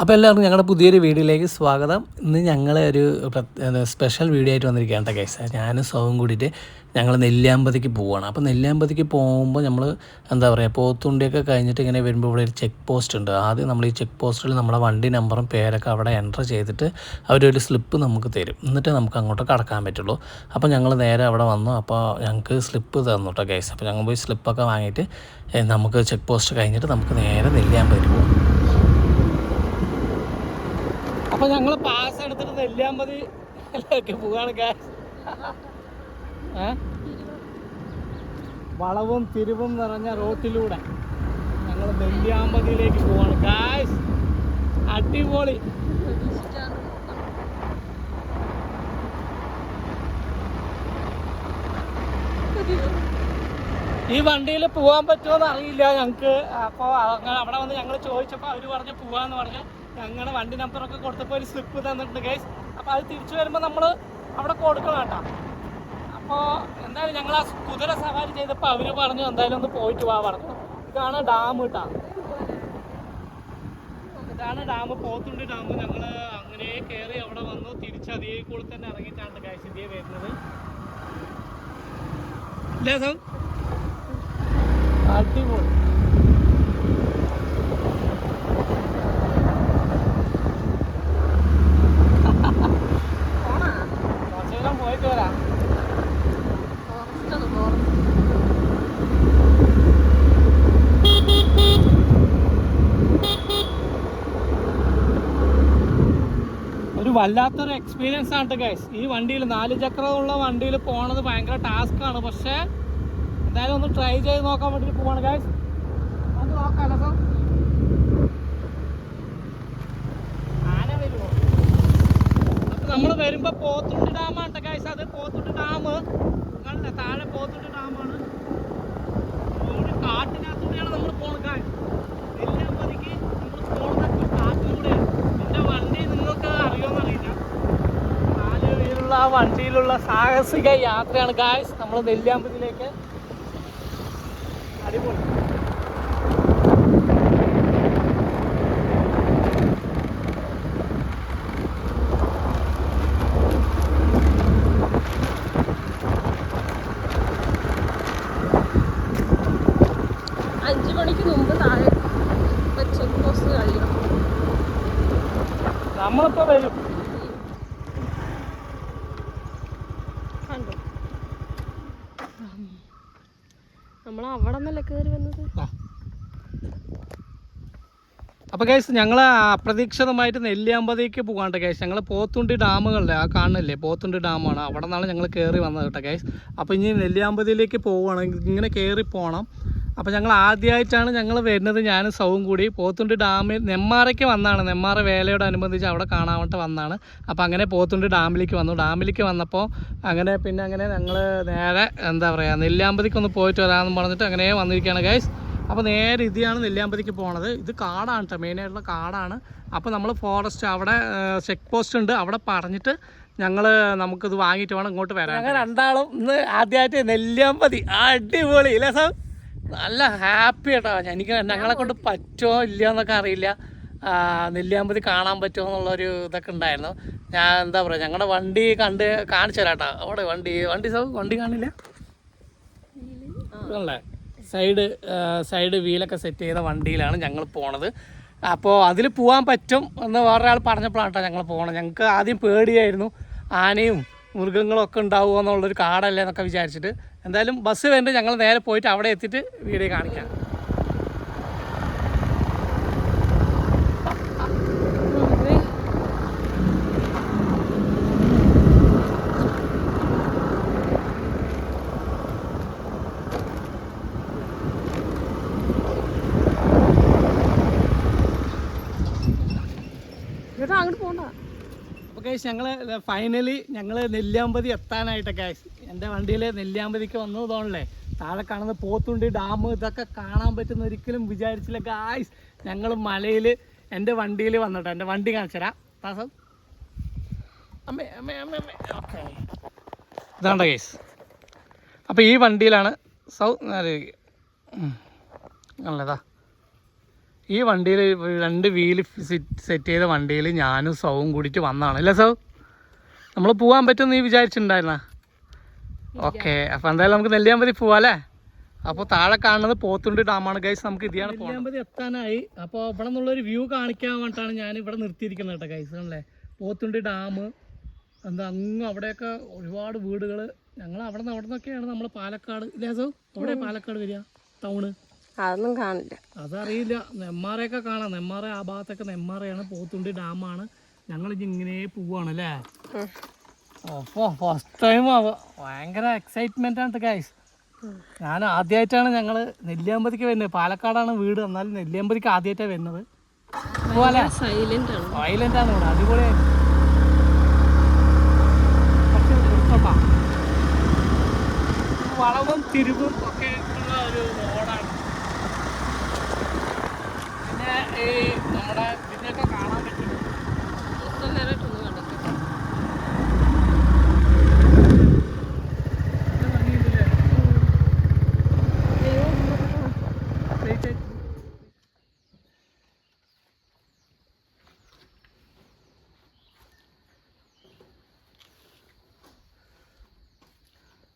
അപ്പോൾ എല്ലാവർക്കും ഞങ്ങളുടെ പുതിയൊരു വീഡിയോയിലേക്ക് സ്വാഗതം. ഇന്ന് ഞങ്ങൾ ഒരു സ്പെഷ്യൽ വീഡിയോ ആയിട്ട് വന്നിരിക്കുകയാണ് കേട്ടോ കേസ് ഞാനും സൗവും കൂടിയിട്ട് ഞങ്ങൾ നെല്ലിയാമ്പതിക്ക് പോവുകയാണ് അപ്പോൾ നെല്ലിയാമ്പതിക്ക് പോകുമ്പോൾ നമ്മൾ എന്താ പറയുക പോത്തുണ്ടിയൊക്കെ കഴിഞ്ഞിട്ട് ഇങ്ങനെ വരുമ്പോൾ ഇവിടെ ഒരു ചെക്ക് പോസ്റ്റ് ഉണ്ട്. ആദ്യം നമ്മൾ ഈ ചെക്ക് പോസ്റ്റിൽ നമ്മുടെ വണ്ടി നമ്പറും പേരൊക്കെ അവിടെ എന്റർ ചെയ്തിട്ട് അവരൊരു സ്ലിപ്പ് നമുക്ക് തരും. എന്നിട്ട് നമുക്ക് അങ്ങോട്ട് കടക്കാൻ പറ്റുള്ളൂ. അപ്പോൾ ഞങ്ങൾ നേരെ അവിടെ വന്നു. അപ്പോൾ ഞങ്ങൾക്ക് സ്ലിപ്പ് തന്നു കേട്ടോ കേസ് അപ്പോൾ ഞങ്ങൾ പോയി സ്ലിപ്പൊക്കെ വാങ്ങിയിട്ട് നമുക്ക് ചെക്ക് പോസ്റ്റ് കഴിഞ്ഞിട്ട് നമുക്ക് നേരെ നെല്ലിയാമ്പതിക്ക് പോകും അപ്പൊ ഞങ്ങൾ പാസ് എടുത്തിട്ട് നെല്ലിയാമ്പതി പോവാണ്? വളവും തിരിവും നിറഞ്ഞ റോട്ടിലൂടെ ഞങ്ങൾ നെല്ലിയാമ്പതിയിലേക്ക് പോവാണ് കാശ് അടിപൊളി. ഈ വണ്ടിയിൽ പോകാൻ പറ്റുമോന്ന് അറിയില്ല ഞങ്ങൾക്ക് അപ്പോൾ അവിടെ വന്ന് ഞങ്ങൾ ചോദിച്ചപ്പോൾ അവർ പറഞ്ഞ് പോവാന്ന് പറഞ്ഞ് ഞങ്ങളുടെ വണ്ടി നമ്പറൊക്കെ കൊടുത്തപ്പോൾ ഒരു സ്ലിപ്പ് തന്നിട്ടുണ്ട് ഗൈസ് അപ്പോൾ അത് തിരിച്ചു വരുമ്പോൾ നമ്മൾ അവിടെ കൊടുക്കണം കേട്ടോ. അപ്പോൾ എന്തായാലും ഞങ്ങൾ ആ കുതിര സവാരി ചെയ്തപ്പോൾ അവർ പറഞ്ഞു എന്തായാലും ഒന്ന് പോയിട്ട് പോവാ പറഞ്ഞു. ഇതാണ് ഡാം കേട്ടോ ഇതാണ് ഡാം പോത്തുണ്ടി ഡാം. ഞങ്ങൾ അങ്ങനെ കയറി അവിടെ വന്നു. തിരിച്ച് അതേ കൂടെ തന്നെ ഇറങ്ങിയിട്ടാണ് ഗൈസ് ഇതേ വരുന്നത്. അടിപൊളി കുറച്ച് നേരം പോയിട്ട് വരാം ഒരു വല്ലാത്തൊരു എക്സ്പീരിയൻസ് ആണ് ഗൈസ് ഈ വണ്ടിയിൽ നാല് ചക്രമുള്ള വണ്ടിയിൽ പോണത് ഭയങ്കര ടാസ്ക് ആണ്. പക്ഷെ എന്തായാലും ഒന്ന് ട്രൈ ചെയ്ത് നോക്കാൻ വേണ്ടിട്ട് പോവാണ് ഗൈസ് നമുക്ക് നോക്കാമല്ലോ സർ ആന വരുമോ അപ്പൊ നമ്മൾ വരുമ്പോ പോത്തുണ്ടി ഡാമാണ് ഗൈസ് അത് പോത്തുണ്ടി ഡാം കണ്ടില്ല താഴെ പോത്തുണ്ടി ഡാമാണ് ഒരു കാട്ടിനകത്തൂടെയാണ് നമ്മൾ പോണത് ഗൈസ് നെല്ലിയാമ്പതിക്ക് നമ്മൾ പോകുന്നത് ഒരു കാട്ടിലൂടെയാണ് എന്റെ വണ്ടി നിങ്ങൾക്ക് അറിയുമെന്നറിയില്ല പേരുള്ള ആ വണ്ടിയിലുള്ള സാഹസിക യാത്രയാണ്. ഗായ്സ് നമ്മൾ നെല്ലിയാമ്പതിയിലേക്ക് അടിപൊളി അഞ്ചു മണിക്ക് മുമ്പ് താഴെ ചെക്ക് പോസ്റ്റ് കഴിയണം നമ്മളിപ്പോ വരും കണ്ടു നമ്മൾ അവിടെ നിന്നല്ലേ കയറി വന്നത് അപ്പോൾ ഗൈസ് ഞങ്ങൾ അപ്രതീക്ഷിതമായിട്ട് നെല്ലിയാമ്പതിക്ക് പോകാണ്ട് ഗൈസ് ഞങ്ങൾ പോത്തുണ്ടി ഡാമുകളിലെ ആ കാണുന്നില്ലേ? പോത്തുണ്ടി ഡാമാണ്. അവിടെ നിന്നാണ് ഞങ്ങൾ കയറി വന്നത് കേട്ടോ ഗൈസ് അപ്പോൾ ഇനി നെല്ലിയാമ്പതിയിലേക്ക് പോവുകയാണെങ്കിൽ ഇങ്ങനെ കയറി പോകണം അപ്പോൾ ഞങ്ങൾ ആദ്യമായിട്ടാണ് ഞങ്ങൾ വരുന്നത്. ഞാനും സൗവും കൂടി പോത്തുണ്ടി ഡാമിൽ നെമ്മാറയ്ക്ക് വന്നാണ്. നെമ്മാറ വേലയോട് അനുബന്ധിച്ച് അവിടെ കാണാൻ വേണ്ടി വന്നാണ്. അപ്പോൾ അങ്ങനെ പോത്തുണ്ടി ഡാമിലേക്ക് വന്നു. ഡാമിലേക്ക് വന്നപ്പോൾ അങ്ങനെ പിന്നെ അങ്ങനെ ഞങ്ങൾ നേരെ എന്താ പറയുക നെല്ലിയാമ്പതിക്ക് ഒന്ന് പോയിട്ട് വരാമെന്ന് പറഞ്ഞിട്ട് അങ്ങനെ വന്നിരിക്കുകയാണ് ഗൈസ് അപ്പോൾ നേരെ ഇതിയാണ് നെല്ലിയാമ്പതിക്ക് പോണത്. ഇത് കാടാണ് കേട്ടോ മെയിനായിട്ടുള്ള കാടാണ്. അപ്പോൾ നമ്മൾ ഫോറസ്റ്റ് അവിടെ ചെക്ക് പോസ്റ്റ് ഉണ്ട്. അവിടെ പറഞ്ഞിട്ട് ഞങ്ങൾ നമുക്കിത് വാങ്ങിയിട്ട് വേണം ഇങ്ങോട്ട് വരാൻ. ഞങ്ങൾ രണ്ടാളും ഇന്ന് ആദ്യമായിട്ട് നെല്ലിയാമ്പതി. അടിപൊളി. അല്ലേ സാർ. നല്ല ഹാപ്പി കേട്ടോ എനിക്ക് ഞങ്ങളെ കൊണ്ട് പറ്റുമോ ഇല്ലയോ എന്നൊക്കെ അറിയില്ല. നെല്ലിയാമ്പതി കാണാൻ പറ്റുമോ എന്നുള്ളൊരു ഇതൊക്കെ ഉണ്ടായിരുന്നു. ഞാൻ എന്താ പറയുക ഞങ്ങളുടെ വണ്ടി കണ്ട് കാണിച്ചു തരാം കേട്ടോ അവിടെ വണ്ടി വണ്ടി സൗ വണ്ടി കാണില്ല? അല്ലേ സൈഡ് സൈഡ് വീലൊക്കെ സെറ്റ് ചെയ്ത വണ്ടിയിലാണ് ഞങ്ങൾ പോണത്. അപ്പോൾ അതിൽ പോകാൻ പറ്റും എന്ന് വേറൊരാൾ പറഞ്ഞപ്പോഴാണ് കേട്ടോ ഞങ്ങൾ പോകണം ഞങ്ങൾക്ക് ആദ്യം പേടിയായിരുന്നു. ആനയും മൃഗങ്ങളും ഒക്കെ ഉണ്ടാവുമോ എന്നുള്ളൊരു കാടല്ലേ എന്നൊക്കെ വിചാരിച്ചിട്ട്. എന്തായാലും ബസ് വേണ്ടി ഞങ്ങൾ നേരെ പോയിട്ട് അവിടെ എത്തിയിട്ട് വീഡിയോ കാണിക്കാം. ചേട്ടാ അങ്ങോട്ട് പോണ്ട. അപ്പോൾ ഫൈനലി ഞങ്ങൾ നെല്ലിയാമ്പതി എത്താനായിട്ട് ഗൈസ് എന്റെ വണ്ടിയിൽ നെല്ലിയാമ്പതിക്ക് വന്നു തോന്നല്ലേ താഴെ കാണുന്ന പോത്തുണ്ടി ഡാം ഇതൊക്കെ കാണാൻ പറ്റുന്ന ഒരിക്കലും വിചാരിച്ചില്ല ഗായ്സ് ഞങ്ങൾ മലയിൽ എന്റെ വണ്ടിയിൽ വന്നിട്ട്. എന്റെ വണ്ടി കാണിച്ചരാ താസം അമ്മേ അമ്മേ അമ്മേ അമ്മേ. ഓക്കെ ഇതാണ്ട ഗൈസ് അപ്പോൾ ഈ വണ്ടിയിലാണ് സൗ നല്ലതാ ഈ വണ്ടിയിൽ രണ്ട് വീൽ സെറ്റ് ചെയ്ത വണ്ടിയിൽ ഞാനും സൗവും കൂടിയിട്ട് വന്നതാണ്. അല്ലേ സൗ? നമ്മൾ പോകാൻ പറ്റുമെന്ന് നീ വിചാരിച്ചിട്ടുണ്ടായിരുന്ന? ഓക്കെ അപ്പോൾ എന്തായാലും നമുക്ക് നെല്ലിയാമ്പതി പോവാല്ലേ? അപ്പോൾ താഴെ കാണുന്നത് പോത്തുണ്ടി ഡാമാണ്. ഗൈസ് നമുക്ക് ഇതിയാണ് നെല്ലിയാമ്പതി എത്താനായി. അപ്പോൾ ഇവിടെ നിന്നുള്ളൊരു വ്യൂ കാണിക്കാൻ വേണ്ടിയിട്ടാണ് ഞാൻ ഇവിടെ നിർത്തിയിരിക്കുന്നത് കേട്ടോ ഗൈസ് അല്ലേ പോത്തുണ്ട് ഡാം എന്താ അങ്ങ് അവിടെയൊക്കെ ഒരുപാട് വീടുകൾ ഞങ്ങൾ അവിടെ നിന്ന് അവിടെ നിന്നൊക്കെയാണ് നമ്മൾ പാലക്കാട്. ഇല്ലേ സോ? അവിടെ പാലക്കാട് വരിക? ടൗണ്. അതൊന്നും കാണില്ല. അതറിയില്ല. നെമ്മാറയൊക്കെ കാണാം. നെമ്മാറ ആ ഭാഗത്തൊക്കെ നെമ്മാറയാണ്. പോത്തുണ്ടി ഡാമാണ്. ഞങ്ങൾ ഇങ്ങനെ പോവാണ് അല്ലേ? അപ്പോൾ ഫസ്റ്റ് ടൈം ഭയങ്കര എക്സൈറ്റ്മെന്റ് ആണ് ഗൈസ് ഞാൻ ആദ്യമായിട്ടാണ് ഞങ്ങൾ നെല്ലിയാമ്പതിക്ക് വരുന്നത്. പാലക്കാടാണ് വീട്. എന്നാലും നെല്ലിയാമ്പതിക്ക് ആദ്യമായിട്ടാണ് വരുന്നത്. അതുപോലെ സൈലന്റ് ആണ്. വയലന്റ് ആണ് ഇവിടെ. അടിപൊളിയായി പക്ഷെ എടുത്തോട്ടാ വളവും തിരിവും ഒക്കെ ഉള്ള ഒരു റോഡാണ് പിന്നെ ഈ നമ്മുടെ ഇതിനൊക്കെ കാണാൻ പറ്റും. ഇത്ര നേരമായിട്ടൊന്നും.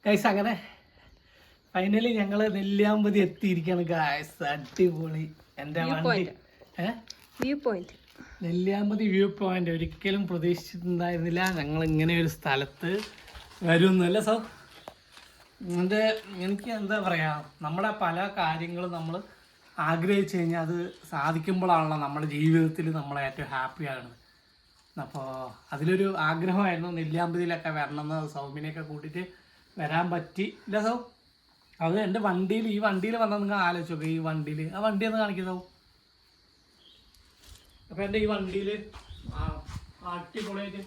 ഗൈസ് അങ്ങനെ ഫൈനലി ഞങ്ങൾ നെല്ലിയാമ്പതി എത്തിയിരിക്കുകയാണ്. ഗായസ് അടിപൊളി. എന്റെ വണ്ടി. View point Nelliyampathy view point ഒരിക്കലും പ്രതീക്ഷിച്ചിട്ടുണ്ടായിരുന്നില്ല. ഞങ്ങൾ ഇങ്ങനെ ഒരു സ്ഥലത്ത് വരുമെന്നല്ല സോ എന്റെ എനിക്ക് എന്താ പറയുക നമ്മുടെ പല കാര്യങ്ങളും നമ്മൾ ആഗ്രഹിച്ചു കഴിഞ്ഞാൽ അത് സാധിക്കുമ്പോഴാണല്ലോ നമ്മുടെ ജീവിതത്തിൽ നമ്മൾ ഏറ്റവും ഹാപ്പി ആകുന്നത്. അപ്പോൾ അതിലൊരു ആഗ്രഹമായിരുന്നു നെല്ലിയാമ്പതിയിലൊക്കെ വരണമെന്ന് സൗമ്യനെയൊക്കെ കൂട്ടിയിട്ട് വരാൻ പറ്റി. ഇല്ല സൗ? അത് എന്റെ വണ്ടിയിൽ ഈ വണ്ടിയിൽ വന്നാൽ നിങ്ങൾ ആലോചിച്ച് നോക്കുക ഈ വണ്ടിയിൽ ആ വണ്ടി ഒന്ന് കാണിക്കുന്നോ അപ്പൊ എന്റെ ഈ വണ്ടിയിൽ അടിപൊളിയായിട്ട്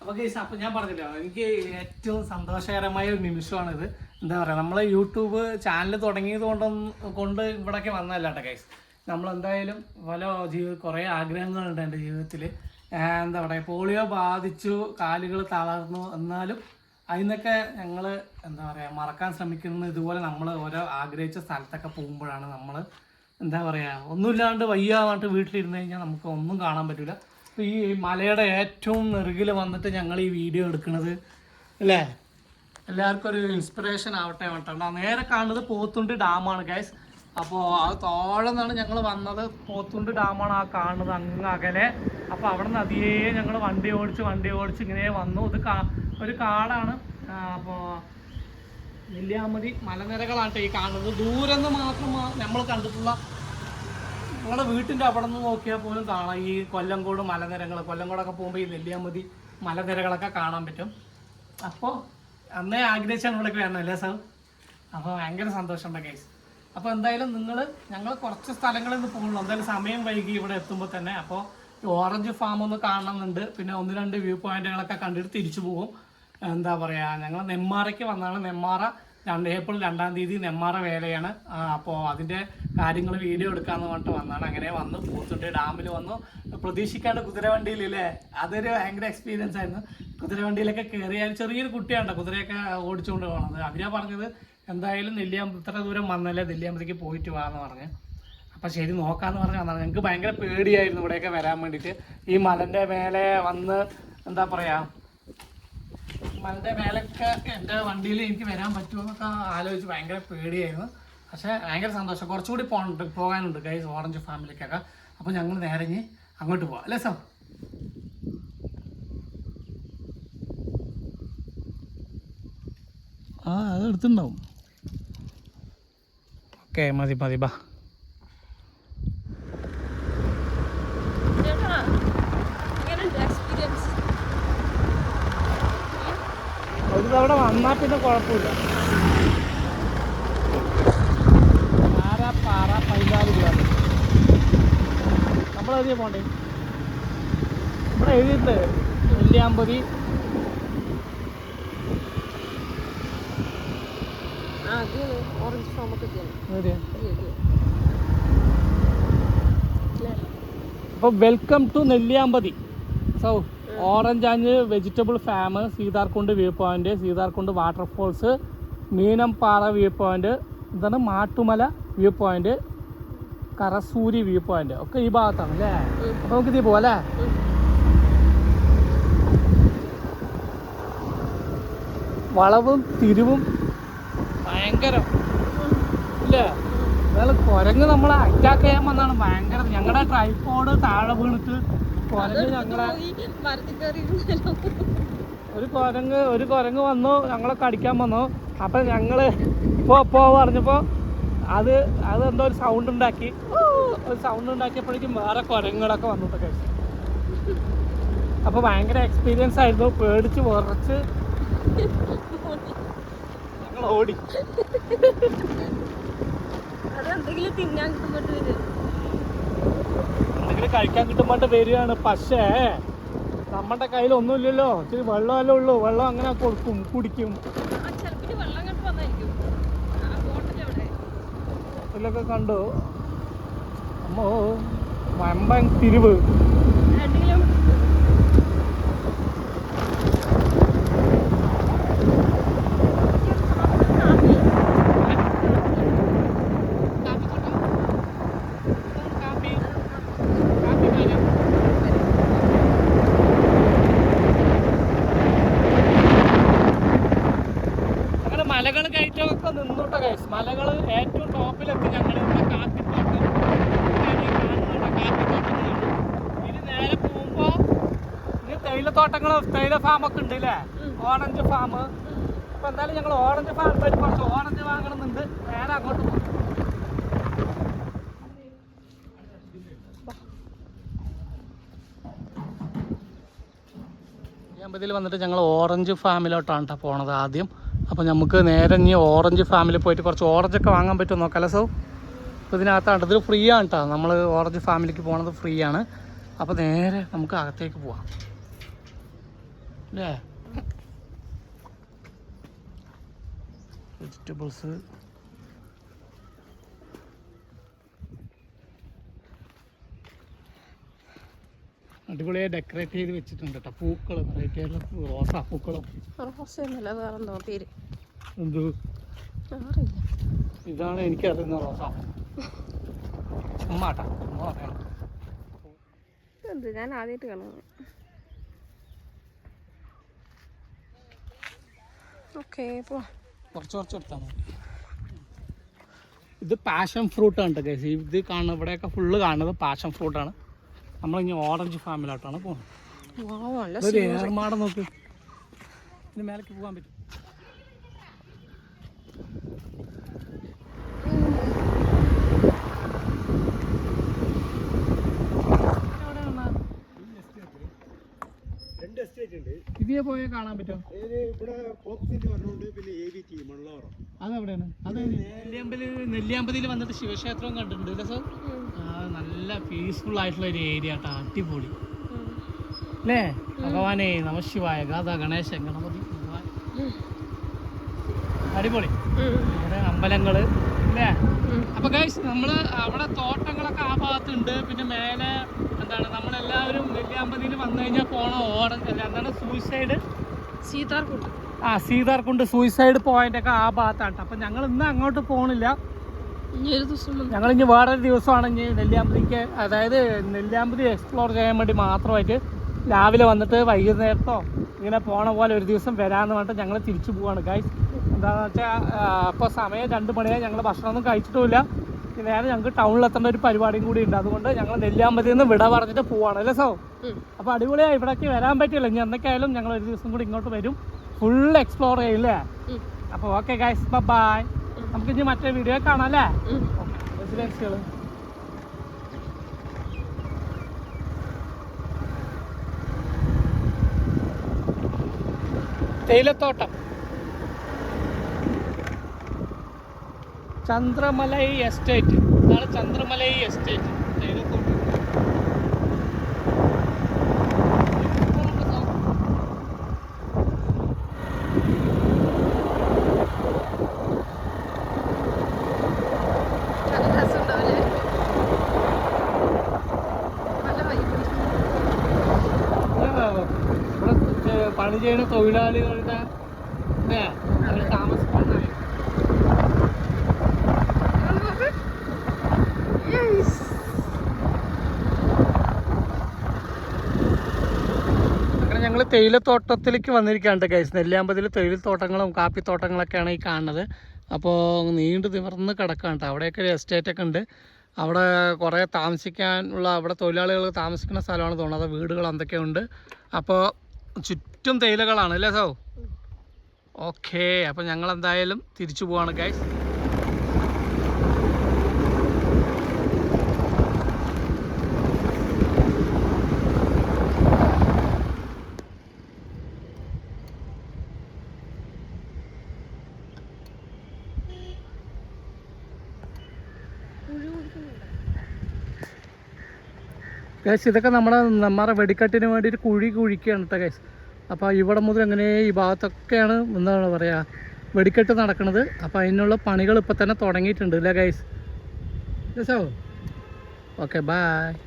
അപ്പൊ കേസ് അപ്പൊ ഞാൻ പറഞ്ഞില്ല എനിക്ക് ഏറ്റവും സന്തോഷകരമായ ഒരു നിമിഷമാണിത്. എന്താ പറയാ നമ്മളെ യൂട്യൂബ് ചാനൽ തുടങ്ങിയത് കൊണ്ടൊന്നും കൊണ്ട് ഇവിടേക്ക് വന്നതല്ല കേട്ടോ കേസ് നമ്മൾ എന്തായാലും പല ജീവിത കുറേ ആഗ്രഹങ്ങളുണ്ട് എന്റെ ജീവിതത്തിൽ എന്താ പറയുക പോളിയോ ബാധിച്ചു കാലുകൾ തളർന്നു എന്നാലും അതിനൊക്കെ ഞങ്ങൾ എന്താ പറയുക മറക്കാൻ ശ്രമിക്കുന്നത് ഇതുപോലെ നമ്മൾ ഓരോ ആഗ്രഹിച്ച സ്ഥലത്തൊക്കെ പോകുമ്പോഴാണ് നമ്മൾ എന്താ പറയുക ഒന്നുമില്ലാണ്ട് വയ്യാണ്ട് വീട്ടിലിരുന്ന് കഴിഞ്ഞാൽ നമുക്ക് ഒന്നും കാണാൻ പറ്റില്ല അപ്പോൾ ഈ മലയുടെ ഏറ്റവും നെറുകിൽ വന്നിട്ട് ഞങ്ങൾ ഈ വീഡിയോ എടുക്കുന്നത് അല്ലേ? എല്ലാവർക്കും ഒരു ഇൻസ്പിറേഷൻ ആവട്ടെ വേണ്ട നേരെ കാണുന്നത് പോത്തുണ്ട് ഡാമാണ് ഗൈസ് അപ്പോൾ ആ താഴെ നിന്നാണ് ഞങ്ങൾ വന്നത്. പോത്തുണ്ട് ഡാമാണ് ആ കാണുന്നത് അങ്ങ് അകലെ. അപ്പോൾ അവിടെ നിന്ന് ഞങ്ങൾ വണ്ടി ഓടിച്ച് വണ്ടി ഓടിച്ച് ഇങ്ങനെ വന്നു. ഇത് ഒരു കാടാണ്. അപ്പോൾ നെല്ലിയാമതി മലനിരകളാണ് ഈ കാണുന്നത്. ദൂരെ നിന്ന് മാത്രം നമ്മൾ കണ്ടിട്ടുള്ള നമ്മുടെ വീട്ടിന്റെ അവിടെ നിന്ന് നോക്കിയാൽ പോലും കാണാം. ഈ കൊല്ലംകോട് മലനിരകൾ കൊല്ലംകോടൊക്കെ പോകുമ്പോൾ ഈ നെല്ലിയാമതി മലനിരകളൊക്കെ കാണാൻ പറ്റും. അപ്പോൾ അന്നേ ആഗ്രഹിച്ചാണ് ഇവിടേക്ക് വരണം അല്ലേ സാർ? അപ്പോൾ ഭയങ്കര സന്തോഷമുണ്ട് കേസ് അപ്പോൾ എന്തായാലും നിങ്ങൾ ഞങ്ങൾ കുറച്ച് സ്ഥലങ്ങളിൽ നിന്ന് പോകുള്ളൂ എന്തായാലും സമയം വൈകി ഇവിടെ എത്തുമ്പോൾ തന്നെ. അപ്പോൾ ഓറഞ്ച് ഫാം ഒന്ന് കാണണമെന്നുണ്ട് പിന്നെ ഒന്ന് രണ്ട് വ്യൂ പോയിന്റുകളൊക്കെ കണ്ടിട്ട് തിരിച്ചു പോകും. എന്താ പറയുക ഞങ്ങൾ നെമ്മാറയ്ക്ക് വന്നാണ് നെമ്മാറ രണ്ട് ഏപ്രിൽ രണ്ടാം തീയതി നെമ്മാറ വേലയാണ്. അപ്പോൾ അതിന്റെ കാര്യങ്ങൾ വീഡിയോ എടുക്കാമെന്ന് പറഞ്ഞിട്ട് വന്നാണ് അങ്ങനെ വന്ന്. പൂത്തുണ്ടി ഡാമിൽ വന്നു. പ്രതീക്ഷിക്കാണ്ട് കുതിരവണ്ടിയിൽ അല്ലേ അതൊരു ഭയങ്കര എക്സ്പീരിയൻസ് ആയിരുന്നു. കുതിരവണ്ടിയിലൊക്കെ കയറിയാൽ ചെറിയൊരു കുട്ടിയാണ് കുതിരയൊക്കെ ഓടിച്ചുകൊണ്ട് പോകണത് അവരാ പറഞ്ഞത് എന്തായാലും നെല്ലിയാമ്പ ഇത്ര ദൂരം വന്നല്ലേ നെല്ലിയാമ്പതിക്ക് പോയിട്ട് വാന്ന് പറഞ്ഞ്. അപ്പം ശരി നോക്കാന്ന് പറഞ്ഞ് വന്നതാണ്. ഞങ്ങൾക്ക് ഭയങ്കര പേടിയായിരുന്നു ഇവിടെയൊക്കെ വരാൻ വേണ്ടിയിട്ട് ഈ മലന്റെ മേലെ വന്ന് എന്താ പറയുക മലന്റെ മേലൊക്കെ എന്റെ വണ്ടിയിൽ എനിക്ക് വരാൻ പറ്റുമെന്നൊക്കെ ആലോചിച്ച് ഭയങ്കര പേടിയായിരുന്നു. പക്ഷേ ഭയങ്കര സന്തോഷം. കുറച്ചുകൂടി പോകണുണ്ട് പോകാനുണ്ട് ഗൈസ് ഓറഞ്ച് ഫാമിലിക്കൊക്കെ അപ്പോൾ ഞങ്ങൾ നേരെ ഇനി അങ്ങോട്ട് പോവാം. അല്ലേ സാർ ആ അത് എടുത്തിട്ടുണ്ടാവും. ഓക്കെ മതി മതി ബാ. ഒരു തവണ വന്നാൽ പിന്നെ കുഴപ്പമില്ല. പാറ പതിനാല് കിലോമീറ്റർ നമ്മളെവിടെയാ പോണ്ടേ? ഇവിടെ എഴുതിയിട്ടുണ്ട് നെല്ലിയാമ്പതി ആ അത് ഓറഞ്ച് ഫാമൊക്കെ അല്ലേ അപ്പോൾ welcome to Nelliyampathy. So orange and vegetable farm Seetharkund view point Seetharkund waterfalls Meenampara view point ഇതാണ് Mattumala view point Karasuri view point ഒക്കെ ഈ ഭാഗത്താണ് അല്ലേ. അപ്പൊ നമുക്ക് ഇതേ പോലെ വളവും തിരിവും ഭയങ്കരം. ഇല്ലേ? അയാൾ കുരങ്ങ് നമ്മളെ അറ്റാക്ക് ചെയ്യാൻ വന്നാണ് ഭയങ്കര. ഞങ്ങളുടെ ട്രൈപ്പോഡ് താഴെ വീണിട്ട് കുരങ്ങ് ഞങ്ങളെ ഒരു കുരങ്ങ് ഒരു കുരങ്ങ് വന്നു ഞങ്ങളെ കടിക്കാൻ വന്നു. അപ്പം ഞങ്ങൾ പോ പോ പറഞ്ഞപ്പോൾ അത് അത് എന്തോ ഒരു സൗണ്ട് ഉണ്ടാക്കി. ഒരു സൗണ്ട് ഉണ്ടാക്കിയപ്പോഴേക്കും വേറെ കുരങ്ങുകളൊക്കെ വന്നിട്ട് കഴിച്ചു അപ്പോൾ ഭയങ്കര എക്സ്പീരിയൻസ് ആയിരുന്നു. പേടിച്ച് ഞങ്ങൾ ഓടി. അതെന്തെങ്കിലും തിന്നാൻ കിട്ടുമ്പോട്ട് വരും. എന്തെങ്കിലും കഴിക്കാൻ കിട്ടുമ്പോട്ട് വരികയാണ്. പക്ഷേ നമ്മുടെ കയ്യിൽ ഒന്നുമില്ലല്ലോ. ഇച്ചിരി വെള്ളമല്ലേ ഉള്ളൂ. വെള്ളം അങ്ങനെ കൊടുക്കും കുടിക്കും. ഇതിലൊക്കെ കണ്ടു. അമ്മോ വമ്പൻ തിരിവ് രണ്ട് കിലോമീറ്റർ അങ്ങനെ മലകൾ കയറ്റമൊക്കെ നിന്നോട്ട കൈസ് മലകൾ ഏറ്റവും ടോപ്പിലൊക്കെ ഞങ്ങൾ ഇവിടെ കാപ്പിത്തോട്ടം ഇതാണ് ഈ കാണുന്നത് കാപ്പിത്തോട്ടം എന്ന് കണ്ടു. ഇനി നേരെ പോകുമ്പോ ഇനി തേയിലത്തോട്ടങ്ങൾ തേയില ഫാമൊക്കെ ഉണ്ട് അല്ലേ. ഓറഞ്ച് ഫാം അപ്പൊ എന്തായാലും ഞങ്ങൾ ഓറഞ്ച് ഫാം കുറച്ച് ഓറഞ്ച് വാങ്ങണമെന്നുണ്ട് നേരെ അങ്ങോട്ട് പോകും അമ്പതിൽ വന്നിട്ട് ഞങ്ങൾ ഓറഞ്ച് ഫാമിലോട്ടാണ് കേട്ടോ പോണത് ആദ്യം. അപ്പോൾ നമുക്ക് നേരെ ഇനി ഓറഞ്ച് ഫാമിൽ പോയിട്ട് കുറച്ച് ഓറഞ്ച് ഒക്കെ വാങ്ങാൻ പറ്റുമോ നോക്കാം സോ? അപ്പോൾ ഇതിനകത്താണ് ഇത് ഫ്രീ ആണ് കേട്ടോ നമ്മൾ ഓറഞ്ച് ഫാമിലിക്ക് പോണത് ഫ്രീ ആണ്. അപ്പോൾ നേരെ നമുക്ക് അകത്തേക്ക് പോവാം. അല്ലേ വെജിറ്റബിൾസ് അടിപൊളിയായി ഡെക്കറേറ്റ് ചെയ്ത് വെച്ചിട്ടുണ്ട് കേട്ടോ പൂക്കളും വെറൈറ്റി ആയിട്ടുള്ള റോസാ പൂക്കളും. റോസയൊന്നുമല്ല വേറെന്തോ പേര്. എന്ത്? ഇതാണ് എനിക്കറിയുന്ന റോസ ഉമ്മാട്ടാ ഉമ്മ പറയണം. എന്ത് ഞാൻ ആദ്യമായിട്ട് കാണുന്നത്. ഓക്കെ കുറച്ച് കുറച്ച് എടുത്താൽ മതി. ഇത് പാഷൻ ഫ്രൂട്ട് ആണ് കേസ് ഇത് കാണുന്ന ഇവിടെയൊക്കെ ഫുള്ള് കാണുന്നത് പാഷൻ ഫ്രൂട്ട് ഫ്രൂട്ടാണ് നമ്മളിനി ഓറഞ്ച് ഫാമിലോട്ടാണ് പോകുന്നത് ഒരു ഏർമാടം നോക്ക്. ഇതിന് മേലേക്ക് പോകാൻ പറ്റും രണ്ട് എസ്റ്റേറ്റ് ഉണ്ട് ഇതിയെ പോയാൽ കാണാൻ പറ്റും ഏത് ഇവിടെ പോപ്സിന്റെ പറഞ്ഞുകൊണ്ട് പിന്നെ എ പോയ കാണാൻ പറ്റും അതെവിടെയാണ്. അത് നെല്ലിയാമ്പതി നെല്ലിയാമ്പതിയിൽ വന്നിട്ട് ശിവക്ഷേത്രവും കണ്ടിട്ടുണ്ട് സർ? നല്ല പീസ്ഫുൾ ആയിട്ടുള്ള ഒരു ഏരിയ കേട്ടോ അടിപൊളി. അല്ലേ? ഭഗവാനെ നമശിവായ ഗാഥ ഗണേശൻ ഗണപതി. അടിപൊളി. ഇവിടെ അമ്പലങ്ങൾ അല്ലേ. അപ്പൊ ഗൈസ് നമ്മൾ അവിടെ തോട്ടങ്ങളൊക്കെ ആ ഭാഗത്തുണ്ട് പിന്നെ മേലെ നമ്മളെല്ലാവരും നെല്ലിയാമ്പതിയിൽ വന്നു കഴിഞ്ഞാൽ പോണ അല്ല എന്താണ്? സൂയിസൈഡ് സീതാർകുണ്ട്. ആ സീതാർകുണ്ട് സൂയിസൈഡ് പോയിന്റ് ഒക്കെ ആ ഭാഗത്താണ്. അപ്പൊ ഞങ്ങൾ ഇന്ന് അങ്ങോട്ട് പോണില്ല. ഞങ്ങൾ ഇനി വേറൊരു ദിവസമാണ് ഇനി നെല്ലിയാമ്പതിക്ക് അതായത് നെല്ലിയാമ്പതി എക്സ്പ്ലോർ ചെയ്യാൻ വേണ്ടി മാത്രമായിട്ട് രാവിലെ വന്നിട്ട് വൈകുന്നേരത്തോ ഇങ്ങനെ പോണ പോലെ ഒരു ദിവസം വരാമെന്ന് പറഞ്ഞിട്ട് ഞങ്ങൾ തിരിച്ചു പോവാണ്. ഗൈസ് എന്താണെന്ന് വെച്ചാൽ ഇപ്പോൾ സമയം രണ്ട് മണിയായി ഞങ്ങൾ ഭക്ഷണമൊന്നും കഴിച്ചിട്ടുമില്ല. നേരെ ഞങ്ങൾക്ക് ടൗണിൽ എത്തേണ്ട ഒരു പരിപാടിയും കൂടി ഉണ്ട്. അതുകൊണ്ട് ഞങ്ങൾ നെല്ലിയാമ്പതിയിൽ നിന്ന് വിട പറഞ്ഞിട്ട് പോവാണ്. അല്ലേ സോ അപ്പൊ അപ്പോൾ അടിപൊളിയായി. ഇവിടേക്ക് വരാൻ പറ്റില്ല ഇനി എന്തൊക്കെയായാലും ഞങ്ങൾ ഒരു ദിവസം കൂടി ഇങ്ങോട്ട് വരും. ഫുൾ എക്സ്പ്ലോർ ചെയ്യില്ലേ അപ്പൊ അപ്പോൾ ഓക്കെ ഗൈസ് ബൈ നമുക്ക് ഇനി മറ്റേ വീഡിയോ കാണാം അല്ലേ. റെസിഡൻസികൾ തേയിലത്തോട്ടം. ചന്ദ്രമലൈ എസ്റ്റേറ്റ്. ഇതാണ് ചന്ദ്രമലൈ എസ്റ്റേറ്റ്. പണി ചെയ്യുന്ന തൊഴിലാളികളുടെ അല്ലേ അവർ താമസിക്കുന്ന തേയിലത്തോട്ടത്തിലേക്ക് വന്നിരിക്കാണ്ട് ഗൈസ് നെല്ലിയാമ്പതിൽ തേയിലത്തോട്ടങ്ങളും കാപ്പിത്തോട്ടങ്ങളൊക്കെയാണ് ഈ കാണുന്നത്. അപ്പോൾ നീണ്ടു നിവർന്ന് കിടക്കാണ്ട് അവിടെയൊക്കെ ഒരു എസ്റ്റേറ്റ് ഒക്കെ ഉണ്ട്. അവിടെ കുറേ താമസിക്കാനുള്ള അവിടെ തൊഴിലാളികൾ താമസിക്കുന്ന സ്ഥലമാണ് തോന്നുന്നത്. വീടുകൾ എന്തൊക്കെയുണ്ട്? അപ്പോൾ ചുറ്റും തേയിലകളാണ് അല്ലേ സോ? ഓക്കേ അപ്പോൾ ഞങ്ങൾ എന്തായാലും തിരിച്ചു പോവാണ് ഗൈസ് ഗൈസ് ഇതൊക്കെ നമ്മുടെ നമ്മുടെ വെടിക്കെട്ടിന് വേണ്ടിയിട്ട് കുഴി കുഴിക്കുകയാണ് കേട്ടോ ഗൈസ് അപ്പോൾ ഇവിടെ മുതൽ അങ്ങനെ ഈ ഭാഗത്തൊക്കെയാണ് എന്താണ് പറയുക വെടിക്കെട്ട് നടക്കുന്നത് അപ്പോൾ അതിനുള്ള പണികൾ ഇപ്പോൾ തന്നെ തുടങ്ങിയിട്ടുണ്ട് അല്ലേ ഗൈസ് ഓക്കെ ബായ്